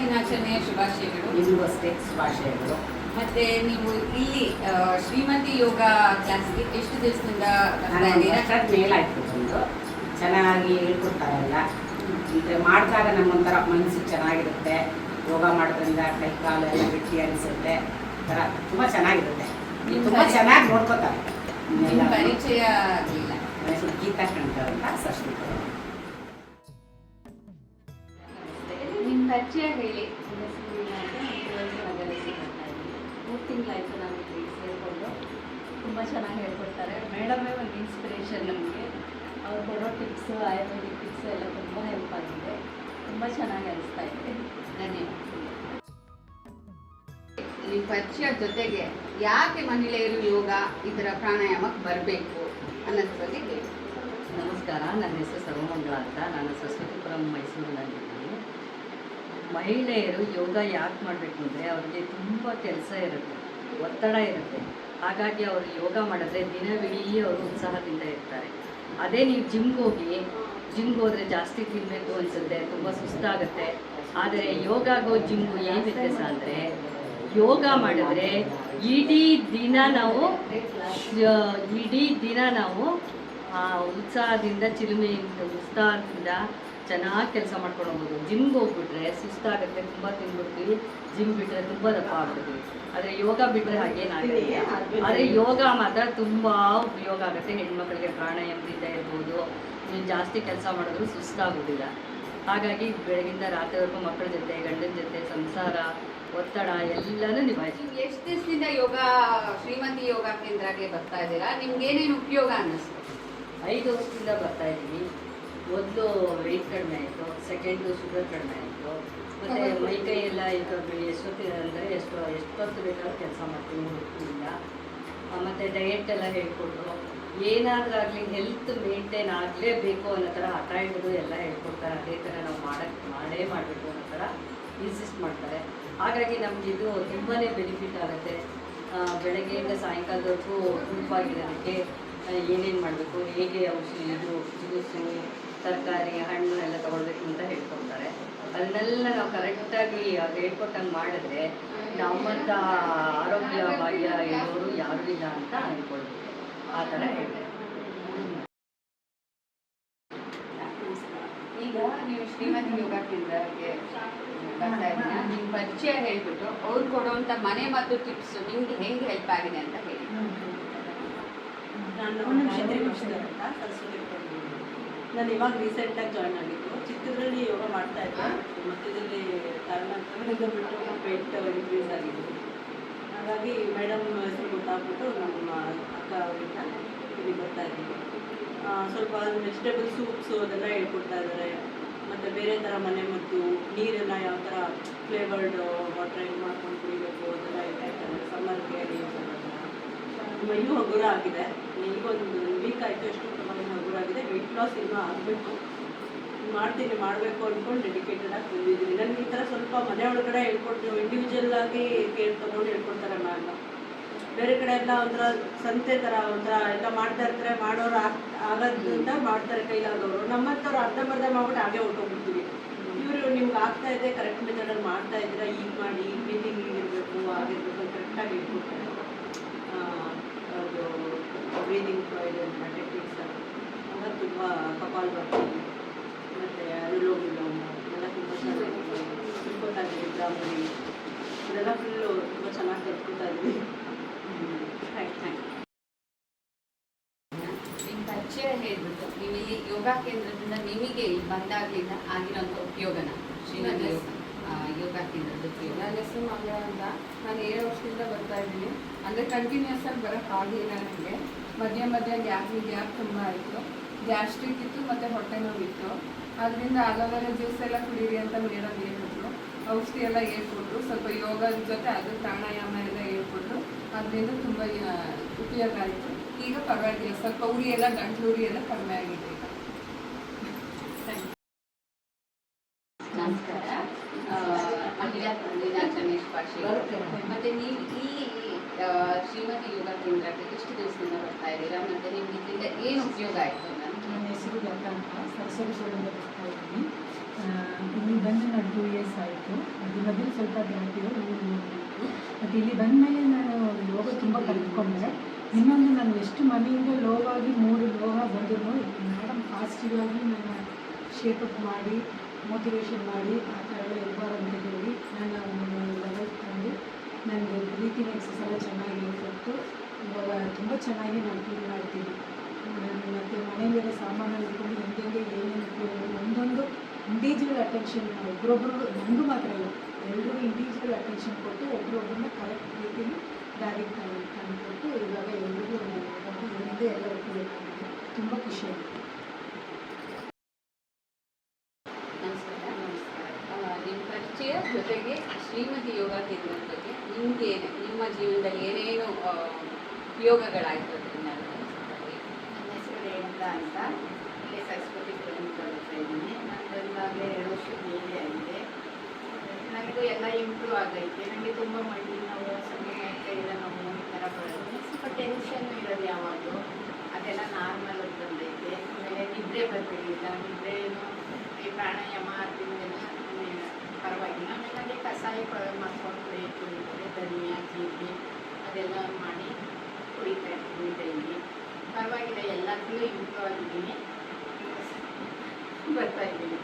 ದಿನಾಚರಣೆಯ ಶುಭಾಶಯಗಳು. ನಿಮಗೂ ಅಷ್ಟೇ ಶುಭಾಶಯಗಳು. ಮತ್ತೆ ನೀವು ಇಲ್ಲಿ ಶ್ರೀಮತಿ ಯೋಗ ಕ್ಲಾಸ್ಗೆ ಎಷ್ಟು ದಿವಸದಿಂದ ಮೇಲಾಯ್ತು ಬಂದು ಚೆನ್ನಾಗಿ ಹೇಳ್ಕೊಡ್ತಾರಲ್ಲ. ಈಗ ಮಾಡಿದಾಗ ನಮ್ಮೊಂಥರ ಮನಸ್ಸಿಗೆ ಚೆನ್ನಾಗಿರುತ್ತೆ. ಯೋಗ ಮಾಡೋದ್ರಿಂದ ಕೈ ಕಾಲು ಎಲ್ಲ ಗಟ್ಟಿ ಅನಿಸುತ್ತೆ. ಥರ ತುಂಬ ಚೆನ್ನಾಗಿರುತ್ತೆ. ತುಂಬ ಚೆನ್ನಾಗಿ ನೋಡ್ಕೋತಾರೆ. ಪರಿಚಯ ಆಗಲಿಲ್ಲ. ಗೀತಾ ಅಂತ ಸೃಷ್ಟಿಕರು ಪರಿಚಯ ಹೇಳಿ ಮೂರು ತಿಂಗಳಾಯಿತು ನಾನು ಇಲ್ಲಿ ಸೇರಿಕೊಂಡು ತುಂಬ ಚೆನ್ನಾಗಿ ಹೇಳ್ಕೊಡ್ತಾರೆ. ಮೇಡಮೇ ಒಂದು ಇನ್ಸ್ಪಿರೇಷನ್ ನಮಗೆ. ಅವ್ರು ಕೊಡೋ ಟಿಪ್ಸು ಆಯುರ್ವೇದಿಕ್ ಟಿಪ್ಸು ಎಲ್ಲ ತುಂಬ ಹೆಲ್ಪ್ ಆಗಿದೆ. ತುಂಬ ಚೆನ್ನಾಗಿ ಅನಿಸ್ತಾ ಇದೆ. ಧನ್ಯವಾದ ನಿಮ್ಮ ಪರಿಚಯ ಜೊತೆಗೆ ಯಾಕೆ ಮಹಿಳೆಯರು ಯೋಗ ಇದರ ಥರ ಪ್ರಾಣಾಯಾಮಕ್ಕೆ ಬರಬೇಕು ಅನ್ನೋದ್ರ ಬಗ್ಗೆ ನಮಸ್ಕಾರ. ನನ್ನ ಹೆಸರು ಸರ್ವಮಂಗಳ ಅಂತ. ನಾನು ಸರಸ್ವತಿಪುರಂ ಮೈಸೂರಿನಲ್ಲಿದ್ದೀನಿ. ಮಹಿಳೆಯರು ಯೋಗ ಯಾಕೆ ಮಾಡಬೇಕು ಅಂದರೆ ಅವ್ರಿಗೆ ತುಂಬ ಕೆಲಸ ಇರುತ್ತೆ, ಒತ್ತಡ ಇರುತ್ತೆ. ಹಾಗಾಗಿ ಅವರು ಯೋಗ ಮಾಡಿದ್ರೆ ದಿನವಿಡೀ ಅವರು ಉತ್ಸಾಹದಿಂದ ಇರ್ತಾರೆ. ಅದೇ ನೀವು ಜಿಮ್ಗೆ ಹೋಗಿ ಜಿಮ್ಗೆ ಹೋದರೆ ಜಾಸ್ತಿ ತಿನ್ನಬೇಕು ಅನಿಸುತ್ತೆ, ತುಂಬ ಸುಸ್ತಾಗುತ್ತೆ. ಆದರೆ ಯೋಗಾಗೋ ಜಿಮ್ಗೂ ಏನು ವ್ಯತ್ಯಾಸ ಅಂದರೆ, ಯೋಗ ಮಾಡಿದ್ರೆ ಇಡೀ ದಿನ ನಾವು, ಇಡೀ ದಿನ ನಾವು ಉತ್ಸಾಹದಿಂದ, ಚಿಲುಮೆಯಿಂದ, ಉತ್ಸಾಹದಿಂದ ಚೆನ್ನಾಗಿ ಕೆಲಸ ಮಾಡ್ಕೊಂಡು ಹೋಗ್ಬೋದು. ಜಿಮ್ಗೆ ಹೋಗ್ಬಿಟ್ರೆ ಸುಸ್ತಾಗುತ್ತೆ ತುಂಬ ತಿನ್ಬಿಡ್ತೀವಿ. ಜಿಮ್ ಬಿಟ್ಟರೆ ತುಂಬ ದಪ್ಪ ಆಗ್ಬಿಡ್ತೀವಿ. ಆದರೆ ಯೋಗ ಬಿಟ್ಟರೆ ಹಾಗೇನಾಗುತ್ತೆ ಆದರೆ ಯೋಗ ಮಾತ್ರ ತುಂಬ ಉಪಯೋಗ ಆಗುತ್ತೆ. ಹೆಣ್ಮಕ್ಳಿಗೆ ಪ್ರಾಣಾಯಾಮದಿಂದ ಇರ್ಬೋದು. ನೀವು ಜಾಸ್ತಿ ಕೆಲಸ ಮಾಡಿದ್ರು ಸುಸ್ತಾಗೋದಿಲ್ಲ. ಹಾಗಾಗಿ ಬೆಳಗಿಂದ ರಾತ್ರಿವರೆಗೂ ಮಕ್ಕಳ ಜೊತೆ ಗಂಡನ ಜೊತೆ ಸಂಸಾರ ಒತ್ತಡ ಎಲ್ಲನೂ ನಿಭಾಯಿಸಿ. ಎಷ್ಟು ದಿವಸದಿಂದ ಯೋಗ ಶ್ರೀಮತಿ ಯೋಗ ಕೇಂದ್ರಕ್ಕೆ ಬರ್ತಾ ಇದ್ದೀರಾ? ನಿಮ್ಗೆ ಏನೇನು ಉಪಯೋಗ ಅನ್ನಿಸ್ತು? ಐದು ವರ್ಷದಿಂದ ಬರ್ತಾ ಇದ್ದೀವಿ ಮೊದಲು ವೆಯ್ಟ್ ಕಡಿಮೆ ಆಯಿತು ಸೆಕೆಂಡು ಶುಗರ್ ಕಡಿಮೆ ಆಯಿತು. ಮತ್ತು ಮೈಕೈ ಎಲ್ಲ ಈಗ ಎಷ್ಟೊತ್ತಿದೆ ಅಂದರೆ ಎಷ್ಟು ಎಷ್ಟೊತ್ತು ಬೇಕಾದ್ರೂ ಕೆಲಸ ಮಾಡ್ತೀನಿ ಹುಡುಕಿಲ್ಲ ಮತ್ತು ಡಯೆಟ್ ಎಲ್ಲ ಹೇಳ್ಕೊಟ್ರು. ಏನಾದರೂ ಆಗಲಿ ಹೆಲ್ತ್ ಮೇಂಟೈನ್ ಆಗಲೇಬೇಕು ಅನ್ನೋ ಥರ ಹಠ ಹಿಡಿದು ಎಲ್ಲ ಹೇಳ್ಕೊಡ್ತಾರೆ ಅದೇ ಥರ ನಾವು ಮಾಡೋಕ್ಕೆ ಮಾಡೇ ಮಾಡಬೇಕು ಅನ್ನೋ ಥರ ಇನ್ಸಿಸ್ಟ್ ಮಾಡ್ತಾರೆ. ಹಾಗಾಗಿ ನಮ್ಗೆ ಇದು ತುಂಬಾ ಬೆನಿಫಿಟ್ ಆಗುತ್ತೆ. ಬೆಳಗ್ಗೆಯಿಂದ ಸಾಯಂಕಾಲದವರೆಗೂ ಗುಂಪಾಗಿರೋದಕ್ಕೆ ಏನೇನು ಮಾಡಬೇಕು ಹೇಗೆ ಔಷಧಿ ಇದು ಜ್ಯೂಸು ತರಕಾರಿ ಹಣ್ಣು ಎಲ್ಲ ತಗೊಳ್ಬೇಕು ಅಂತ ಹೇಳ್ಕೊಡ್ತಾರೆ. ಅದನ್ನೆಲ್ಲ ನಾವು ಕರೆಕ್ಟಾಗಿ ಅದು ಹೇಳ್ಕೊಟ್ಟಂಗೆ ಮಾಡಿದ್ರೆ ನಮ್ಮಂಥ ಆರೋಗ್ಯ ಭಾಗ್ಯ ಇರೋರು ಯಾರು ಇಲ್ಲ ಅಂತ ಅಂದ್ಕೊಳ್ಬೇಕು ಆ ಥರ ಹೇಳ್ತಾರೆ. ಈಗ ನೀವು ಶ್ರೀಮತಿ ಯೋಗ ಕೇಂದ್ರಕ್ಕೆ ಬರ್ತಾ ಇದ್ದೀರಾ? ನಿಮ್ಮ ಪರಿಚಯ ಹೇಳ್ಬಿಟ್ಟು ಅವ್ರು ಕೊಡುವಂಥ ಮನೆ ಮತ್ತು ಟಿಪ್ಸ್ ನಿಮ್ಗೆ ಹೆಂಗೆ ಹೆಲ್ಪ್ ಆಗಿದೆ ಅಂತ ಹೇಳಿ. ನಾನು ನಾನು ಇವಾಗ ರೀಸೆಂಟಾಗಿ ಜಾಯ್ನ್ ಆಗಿದ್ದು. ಚಿಕ್ಕದ್ರಲ್ಲಿ ಯೋಗ ಮಾಡ್ತಾ ಇದ್ದೆ. ಮಧ್ಯದಲ್ಲಿ ಕಾರಣಾಂತರಗಳಿಂದ ಬಿಟ್ಟು ವೆಯ್ಟ್ ಇನ್ಕ್ರೀಸ್ ಆಗಿದ್ದು. ಹಾಗಾಗಿ ಮೇಡಮ್ ಹೆಸರು ಗೊತ್ತಾಗ್ಬಿಟ್ಟು ನಮ್ಮ ಅಕ್ಕ ಅವರಿಂದ ಇಲ್ಲಿ ಬರ್ತಾ ಇದ್ದೀವಿ ಸ್ವಲ್ಪ ವೆಜಿಟೇಬಲ್ ಸೂಪ್ಸು ಅದೆಲ್ಲ ಹೇಳ್ಕೊಡ್ತಾ ಇದ್ದಾರೆ. ಮತ್ತು ಬೇರೆ ಥರ ಮನೆ ಮದ್ದು, ನೀರೆಲ್ಲ ಯಾವ ಥರ ಫ್ಲೇವರ್ಡ್ ವಾಟರ್ ಹೆಂಗೆ ಮಾಡ್ಕೊಂಡು ಕುಡಿಬೇಕು ಅದೆಲ್ಲ ಹೇಳ್ತಾ ಇರ್ತಾರೆ ಸಮ್ಮರ್ಗೆ ಆಗೋದನ್ನ ಮೈಯೂ ಹಗುರ ಆಗಿದೆ. ಈಗೊಂದು ವೀಕ್ ಆಯಿತು ಎಷ್ಟು ಪ್ರಮಾಣ ಹಗುರ ಆಗಿದೆ. ವೆಯ್ಟ್ ಲಾಸ್ ಇನ್ನೂ ಆಗಬೇಕು. ಮಾಡ್ತೀನಿ, ಮಾಡಬೇಕು ಅಂದ್ಕೊಂಡು ಡೆಡಿಕೇಟೆಡ್ ಆಗಿ ಬಂದಿದ್ದೀನಿ. ನನಗೆ ಈ ಥರ ಸ್ವಲ್ಪ ಮನೆ ಒಳಗಡೆ ಹೇಳ್ಕೊಟ್ಟು ಇಂಡಿವಿಜುವಲ್ ಆಗಿ ಕೇರ್ ತೊಗೊಂಡು ಹೇಳ್ಕೊಡ್ತಾರೆ ಮ್ಯಾಮ್. ಬೇರೆ ಕಡೆ ಎಲ್ಲ ಒಂಥರ ಸಂತೆ ಥರ, ಒಂಥರ ಎಲ್ಲ ಮಾಡ್ತಾ ಇರ್ತಾರೆ. ಮಾಡೋರು ಆಗ ಆಗೋದ್ರಿಂದ ಮಾಡ್ತಾರೆ ಕೈಲಾದವರು. ನಮ್ಮಂಥವ್ರು ಅರ್ಧಂಬರ್ಧ ಮಾಡ್ಬಿಟ್ಟು ಹಾಗೆ ಹೊಟ್ಟೋಗ್ಬಿಡ್ತೀವಿ ಇವರು ನಿಮ್ಗೆ ಆಗ್ತಾ ಇದೆ ಕರೆಕ್ಟ್ ಮೆಥಡಲ್ಲಿ ಮಾಡ್ತಾ ಇದ್ದೀರಾ ಈಗ ಮಾಡಿ ಬ್ರೀತಿಂಗ್ ಇರಬೇಕು ಆಗಿರ್ಬೇಕು ಕರೆಕ್ಟಾಗಿ ಹೇಳ್ಕೊಡ್ತಾರೆ. ಆ, ಬ್ರೀದಿಂಗ್ ತುಂಬ ಕಪಾಲ್ ಬರ್ತೀನಿ ಮತ್ತು ಅನುಲೋಮ ಎಲ್ಲ ತುಂಬ ಚೆನ್ನಾಗಿ ಇದ್ದೀವಿ ಬ್ರಾಹ್ಮಣಿ ಇದೆಲ್ಲ ಫುಲ್ಲು ತುಂಬ ಚೆನ್ನಾಗಿ ಕಲ್ತ್ಕೊತಾ ಇದ್ವಿ. ನಿಮ್ಮ ಯೋಗ ಕೇಂದ್ರದಿಂದ ನಿಮಗೆ ಬಂದಾಗಲಿಂದ ಆಗಿರೋಂಥ ಉಪಯೋಗನ ಶ್ರೀಮತಿ ಯೋಗ ಉಪಯೋಗ ನನ್ನ ಹೆಸರು ಮಂಗಳ ಅಂತ. ನಾನು ಏಳು ವರ್ಷದಿಂದ ಬರ್ತಾ ಇದ್ದೀನಿ. ಅಂದರೆ ಕಂಟಿನ್ಯೂಸ್ ಆಗಿ ಬರೋಕ್ಕಾಗಲಿಲ್ಲ ನನಗೆ. ಮಧ್ಯ ಮಧ್ಯ ಗ್ಯಾಪ್ ಗ್ಯಾಪ್ ತುಂಬ ಆಯಿತು ಗ್ಯಾಸ್ಟ್ರಿಕ್ ಇತ್ತು ಮತ್ತು ಹೊಟ್ಟೆ ನೋವಿತ್ತು. ಅದರಿಂದ ಅಲೋವೆರಾ ಜ್ಯೂಸ್ ಎಲ್ಲ ಕುಡೀರಿ ಅಂತ ಮೇಡಮ್ ಹೇಳಿದ್ರು ಔಷಧಿ ಎಲ್ಲ ಹೇಳ್ಕೊಟ್ರು. ಸ್ವಲ್ಪ ಯೋಗದ ಜೊತೆ ಅದು ಪ್ರಾಣಾಯಾಮ ಎಲ್ಲ ಹೇಳ್ಕೊಟ್ರು. ಅದರಿಂದ ತುಂಬ ಉಪಯೋಗ ಆಯಿತು. ಈಗ ಪರವಾಗಿಲ್ಲ. ಸ್ವಲ್ಪ ಉರಿ ಎಲ್ಲ, ಗಂಟ್ಲು ಉರಿ ಎಲ್ಲ ಕಡಿಮೆ ಆಗಿದೆ ಈಗ ನಮಸ್ಕಾರ ಆ, ಮಹಿಳಾ ದಿನಾಚರಣೆ ಶುಭಾಶಯಗಳು ಮತ್ತೆ ನೀವು ಈ ಶ್ರೀಮತಿ ಯೋಗ ಕೇಂದ್ರಕ್ಕೆ ಎಷ್ಟು ದಿವಸದಿಂದ ಬರ್ತಾ ಇದ್ದೀರಾ? ಮತ್ತೆ ನಿಮ್ಗೆ ಇದರಿಂದ ಏನು ಉಪಯೋಗ ಆಯಿತು ನನ್ನ ಹೆಸರು ಲತಾ ಅಂತ. ಸರಸ್ವತಿಪುರದಿಂದ ಬರ್ತಾ ಇದ್ದೀನಿ. ಇಲ್ಲಿ ಬಂದು ನಾನು ಟೂ ಇಯರ್ಸ್ ಆಯಿತು. ಅದು ಮೊದಲು ಸ್ವಲ್ಪ ನೋಡಬೇಕು ಮತ್ತು ಇಲ್ಲಿ ಬಂದಮೇಲೆ ನಾನು ಯೋಗ ತುಂಬ ಕಲಿತ್ಕೊಂಡೆ. ಇನ್ನೊಂದು ನಾನು ಎಷ್ಟು ಮನೆಯಿಂದ ಲೋವಾಗಿ ಮೂರು ಲೋಹ ಬಂದರೂ ಮೇಡಮ್ ಪಾಸಿಟಿವಾಗಿ ನನ್ನ ಶೇಪಪ್ ಮಾಡಿ ಮೋಟಿವೇಶನ್ ಮಾಡಿ ಆ ಥರ ಅಂತ ಹೇಳಿ ನನ್ನ ಒಂದು ಲೆವೆಲ್ ತಂದು ನನಗೆ ಬ್ರೀತಿಂಗ್ ಎಕ್ಸಸೈಸ್ ಎಲ್ಲ ಚೆನ್ನಾಗಿ ಕೊಟ್ಟು ಇವಾಗ ತುಂಬ ಚೆನ್ನಾಗಿ ನಾನು ಫೀಲ್ ಮಾಡ್ತೀನಿ. ನಾನು ಮತ್ತು ಮನೆಯಲ್ಲೆಲ್ಲ ಸಾಮಾನು ಇಟ್ಕೊಂಡು ಹೆಂಗೆ ಏನೇನು ಒಂದೊಂದು ಇಂಡಿವಿಜುವಲ್ ಅಟೆನ್ಷನ್ ಒಬ್ರೊಬ್ರು ನನಗೂ ಮಾತ್ರ ಇಲ್ಲ ಎಲ್ರಿಗೂ ಇಂಡಿವಿಜುವಲ್ ಅಟೆನ್ಷನ್ ಕೊಟ್ಟು ಒಬ್ರೊಬ್ಬರನ್ನ ಕರೆಕ್ಟ್ ರೀತಿಯಲ್ಲಿ ದಾರಿಗೆ ತಂದು ತಂದುಕೊಟ್ಟು ಇವಾಗ ಎಲ್ರಿಗೂ ನಾನು ಎಲ್ಲರೂ ಇದರಿಂದ ಎಲ್ಲ ಉಪಯೋಗ ತುಂಬ ಖುಷಿಯಾಗಿದೆ ನಮಸ್ಕಾರ ನಮಸ್ಕಾರ ನಿಮ್ಮ ಪರಿಚಯ ಜೊತೆಗೆ ಶ್ರೀಮತಿ ಯೋಗ ಕೇಂದ್ರದ ಬಗ್ಗೆ ನಿಮ್ಗೆ ನಿಮ್ಮ ಜೀವನದಲ್ಲಿ ಏನೇನು ಯೋಗಗಳಾಯಿತು ಅದರಿಂದ. ನನ್ನ ಹೆಸರು ಅಂತ. ಇಲ್ಲಿ ಬಂದಾಗಲೇ ಎರಡು ವರ್ಷ ಮೇಲೆ ಆಗಿದೆ. ನನಗೂ ಎಲ್ಲ ಇಂಪ್ರೂವ್ ಆಗೈತೆ. ನನಗೆ ತುಂಬ ಮಂಡಿ ನಾವು ಎಲ್ಲ ನೋವು ಈ ಥರ ಬರೋದು ಸ್ವಲ್ಪ ಟೆನ್ಷನ್ ಇರೋದು ಯಾವಾಗಲೂ. ಅದೆಲ್ಲ ನಾರ್ಮಲ್ ಬಂದೈತೆ. ಆಮೇಲೆ ನಿದ್ರೆ ಬರ್ತಿರಲಿಲ್ಲ ಏನು ಈ ಪ್ರಾಣಾಯಾಮ ಆಮೇಲೆ ಪರವಾಗಿಲ್ಲ ಆಮೇಲೆ ಅದೇ ಕಷಾಯ ಮಾಡ್ಕೊಂಡು ಕುಡಿಯೋದು ಇರ್ತದೆ ಧನಿಯಾ ಜೀರಿಗೆ ಅದೆಲ್ಲ ಮಾಡಿ ಕುಡಿತಾ ಇರ್ತೀನಿ ಡೈಲಿ ಪರವಾಗಿಲ್ಲ ಎಲ್ಲದರಲ್ಲೂ ಇಂಪ್ರೂವ್ ಆಗಿದ್ದೀನಿ ಬರ್ತಾ ಇದ್ದೀನಿ.